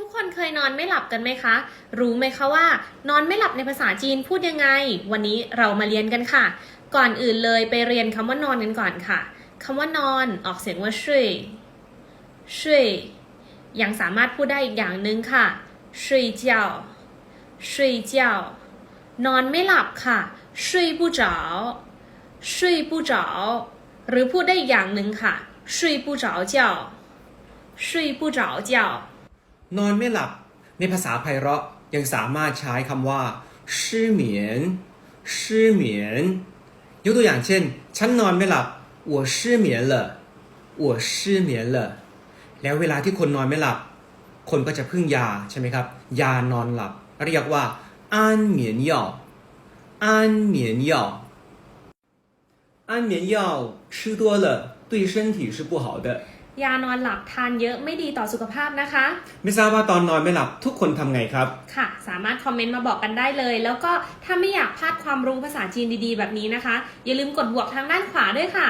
ทุกคนเคยนอนไม่หลับกันไหมคะ รู้ไหมคะว่า นอนไม่หลับในภาษาจีนพูดยังไง วันนี้เรามาเรียนกันค่ะ ก่อนอื่นเลยไปเรียนคำว่านอนกันก่อนค่ะคำว่านอนออกเสียงว่าช่วยช่วยยังสามารถพูดได้อีกอย่างหนึ่งค่ะ睡觉睡觉นอนไม่หลับค่ะ睡不着睡不着หรือพูดได้อีกอย่างหนึ่งค่ะ睡不着觉睡不着觉 นอนไม่หลับ ในภาษาไพเราะยังสามารถใช้คำว่า失眠失眠ยกตัวอย่างเช่น ฉันนอนไม่หลับ我失眠了我失眠了แล้วเวลาที่คนนอนไม่หลับ คนก็จะพึ่งยาใช่ไหมครับ ยานอนหลับ เรียกว่า安眠药安眠药安眠药吃多了对身体是不好的 ยานอนหลับทานเยอะไม่ดีต่อสุขภาพนะคะ ไม่ทราบว่าตอนนอนไม่หลับทุกคนทำไงครับ ค่ะ สามารถคอมเมนต์มาบอกกันได้เลย แล้วก็ถ้าไม่อยากพลาดความรู้ภาษาจีนดีๆ แบบนี้นะคะ อย่าลืมกดบวกทางด้านขวาด้วยค่ะ